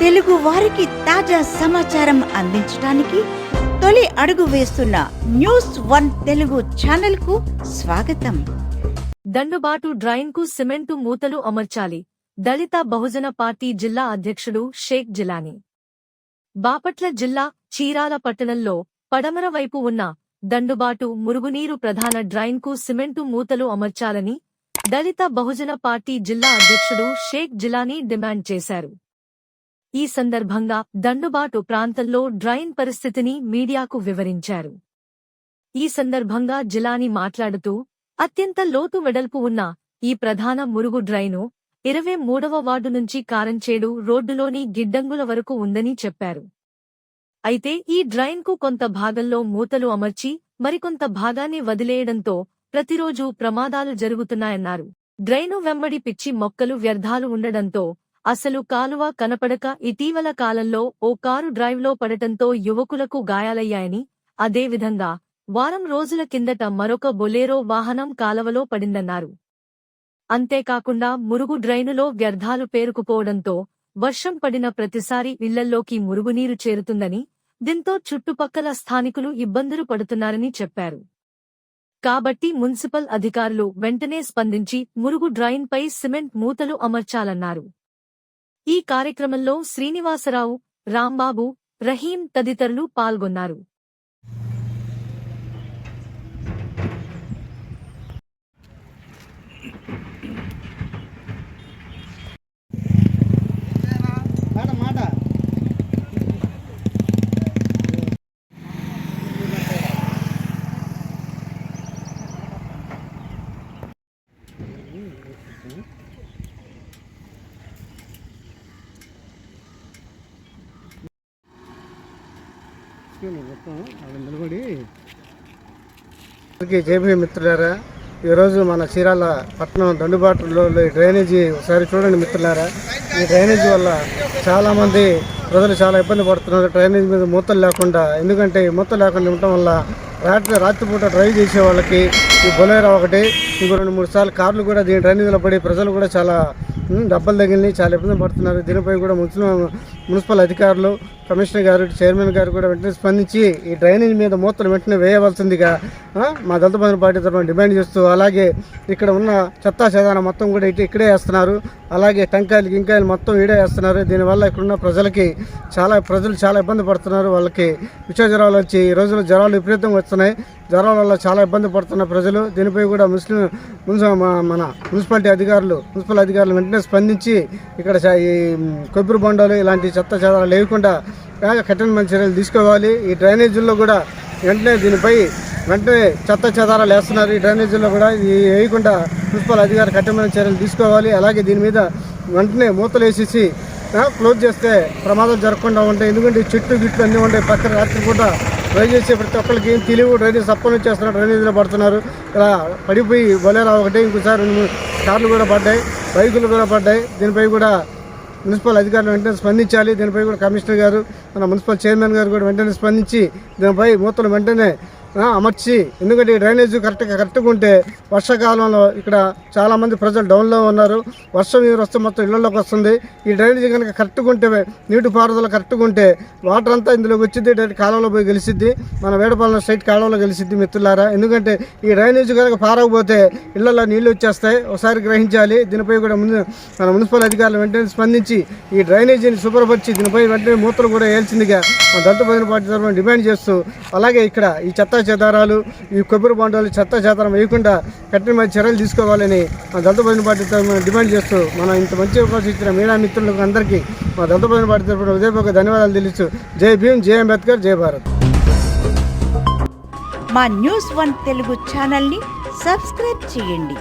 తెలుగు వారికి తాజా సమాచారం అందించడానికి తొలి అడుగు వేస్తున్న న్యూస్ వన్ తెలుగు ఛానల్కు స్వాగతం. దండుబాటు డ్రైన్కు సిమెంటు మూతలు అమర్చాలి. దళిత బహుజన పార్టీ జిల్లా అధ్యక్షుడు షేక్ జిలానీ. బాపట్ల జిల్లా చీరాల పట్టణంలో పడమర వైపు ఉన్న దండుబాటు మురుగునీరు ప్రధాన డ్రైన్కు సిమెంటు మూతలు అమర్చాలని దళిత బహుజన పార్టీ జిల్లా అధ్యక్షుడు షేక్ జిలానీ డిమాండ్ చేశారు. ఈ సందర్భంగా దండుబాటు ప్రాంతంలో డ్రైన్ పరిస్థితిని మీడియాకు వివరించారు. ఈ సందర్భంగా జిలాని మాట్లాడుతూ అత్యంత లోతు వెడల్పు ఉన్న ఈ ప్రధాన మురుగు డ్రైను ఇరవై మూడవ వార్డు నుంచి కారంచేడు రోడ్డులోని గిడ్డంగుల వరకు ఉందని చెప్పారు. అయితే ఈ డ్రైన్కు కొంత భాగంలో మూతలు అమర్చి మరికొంత భాగాన్ని వదిలేయడంతో ప్రతిరోజూ ప్రమాదాలు జరుగుతున్నాయన్నారు. డ్రైను వెంబడి పిచ్చి మొక్కలు వ్యర్థాలు ఉండడంతో అసలు కాలువ కనపడక ఇటీవల కాలంలో ఓ కారు డ్రైవ్లో పడటంతో యువకులకు గాయాలయ్యాయని అదేవిధంగా వారం రోజుల కిందట మరొక బొలేరో వాహనం కాలవలో పడిందన్నారు. అంతేకాకుండా మురుగు డ్రైనులో వ్యర్థాలు పేరుకుపోవడంతో వర్షం పడిన ప్రతిసారి ఇళ్ళల్లోకి మురుగునీరు చేరుతుందని దీంతో చుట్టుపక్కల స్థానికులు ఇబ్బందులు పడుతున్నారని చెప్పారు. కాబట్టి మున్సిపల్ అధికారులు వెంటనే స్పందించి మురుగు డ్రైన్పై సిమెంట్ మూతలు అమర్చాలన్నారు. ఈ కార్యక్రమంలో శ్రీనివాసరావు రాంబాబు రహీం తదితరులు పాల్గొన్నారు. మొత్తం అక్కడ నిలబడి జేబీ మిత్రులారా. ఈరోజు మన చీరాల పట్టణం దండుబాటులో డ్రైనేజీ ఒకసారి చూడండి మిత్రులారా. ఈ డ్రైనేజీ వల్ల చాలామంది ప్రజలు చాలా ఇబ్బంది పడుతున్నారు. డ్రైనేజీ మీద మూతలు లేకుండా ఎందుకంటే ఈ మూతలు లేకుండా ఉండటం వల్ల రాత్రి రాత్రిపూట డ్రైవ్ చేసే వాళ్ళకి ఈ బొలేరా ఒకటి ఇంకో రెండు మూడు సార్లు కార్లు కూడా దీని డ్రైనేజీలో పడి ప్రజలు కూడా చాలా డబ్బులు తగిలినాయి చాలా ఇబ్బంది పడుతున్నారు. దీనిపై కూడా మున్సిపల్ మున్సిపల్ అధికారులు కమిషనర్ గారు చైర్మన్ గారు కూడా వెంటనే స్పందించి ఈ డ్రైనేజ్ మీద మూతలు వెంటనే వేయవలసిందిగా మా దళిత బంధు పార్టీ తరఫున డిమాండ్ చేస్తూ అలాగే ఇక్కడ ఉన్న చెత్తా చెదారం మొత్తం కూడా ఇటు ఇక్కడే వేస్తున్నారు. అలాగే టెంకాయలు గింకాయలు మొత్తం ఈడే వేస్తున్నారు. దీనివల్ల ఇక్కడున్న ప్రజలకి చాలా ప్రజలు చాలా ఇబ్బంది పడుతున్నారు. వాళ్ళకి విష జ్వరాలు వచ్చి ఈ రోజుల్లో జ్వరాలు విపరీతంగా వస్తున్నాయి. జ్వరాల వల్ల చాలా ఇబ్బంది పడుతున్న ప్రజలు. దీనిపై కూడా ముస్లిం మున్సి- మన మున్సిపాలిటీ అధికారులు మున్సిపల్ అధికారులు వెంటనే స్పందించి ఇక్కడ ఈ కొబ్బరి బొండాలు ఇలాంటి చెత్త చెదారాలు లేకుండా కఠినమైన చర్యలు తీసుకోవాలి. ఈ డ్రైనేజీల్లో కూడా వెంటనే దీనిపై వెంటనే చెత్త చెదారాలు వేస్తున్నారు. ఈ డ్రైనేజీల్లో కూడా ఇది వేయకుండా మున్సిపల్ అధికారులు కఠినమైన చర్యలు తీసుకోవాలి. అలాగే దీని మీద వెంటనే మూతలు వేసేసి క్లోజ్ చేస్తే ప్రమాదం జరగకుండా ఉంటాయి. ఎందుకంటే చెట్టు గిట్లు అన్నీ ఉంటాయి. పక్కన రాత్రి పూట డ్రైవ్ చేసే ప్రతి ఒక్కరికి ఏం తెలియవు. డ్రైనేజ్ సప్పని చేస్తున్నారు. డ్రైనేజీలో పడుతున్నారు. ఇలా పడిపోయి బొలేరా ఒకటి ఇంకోసారి రెండు మూడు కార్లు కూడా పడ్డాయి. బైకులు కూడా పడ్డాయి. దీనిపై కూడా మున్సిపల్ అధికారులు వెంటనే స్పందించాలి. దీనిపై కూడా కమిషనర్ గారు మన మున్సిపల్ చైర్మన్ గారు కూడా వెంటనే స్పందించి దీనిపై మూతలు వెంటనే అమర్చి. ఎందుకంటే ఈ డ్రైనేజ్ కరెక్ట్గా కరెక్ట్గా ఉంటే వర్షాకాలంలో ఇక్కడ చాలామంది ప్రజలు డౌన్లో ఉన్నారు. వర్షం నీరు వస్తే మొత్తం ఇళ్ళలోకి వస్తుంది. ఈ డ్రైనేజ్ కనుక కరెక్ట్గా ఉంటే నీటిపారుదల కరెక్ట్గా ఉంటే వాటర్ అంతా ఇందులోకి వచ్చింది డైరెక్ట్ కాలంలో పోయి గెలిసిద్ది మన వేడపాలెం స్ట్రైట్ కాలంలో గెలిసిద్ది మిత్రులారా. ఎందుకంటే ఈ డ్రైనేజ్ కనుక పారకపోతే ఇళ్ళలో నీళ్ళు వచ్చేస్తాయి. ఒకసారి గ్రహించాలి. దీనిపై కూడా ముందు మన మున్సిపల్ అధికారులు వెంటనే స్పందించి ఈ డ్రైనేజీని శుభ్రపరిచి దీనిపై వెంటనే మూతలు కూడా వేయాల్సిందిగా మన దళిత భజన పార్టీ తరఫున డిమాండ్ చేస్తూ అలాగే ఇక్కడ ఈ చెత్త చెదారాలు ఈ కొబ్బరి బొండాలు చెత్త చెదారం వేయకుండా కఠినమైన చర్యలు తీసుకోవాలని మా దళిత భజన పార్టీ డిమాండ్ చేస్తూ మన ఇంత మంచి అవకాశం ఇచ్చిన మీడియా మిత్రులకు అందరికీ మా దళిత భజన పార్టీ తరఫున ఉదయపూర్వక ధన్యవాదాలు తెలుస్తూ జై భీమ్ జై అంబేద్కర్ జై భారత్. మా న్యూస్ వన్ తెలుగు ఛానల్ని సబ్స్క్రైబ్ చేయండి.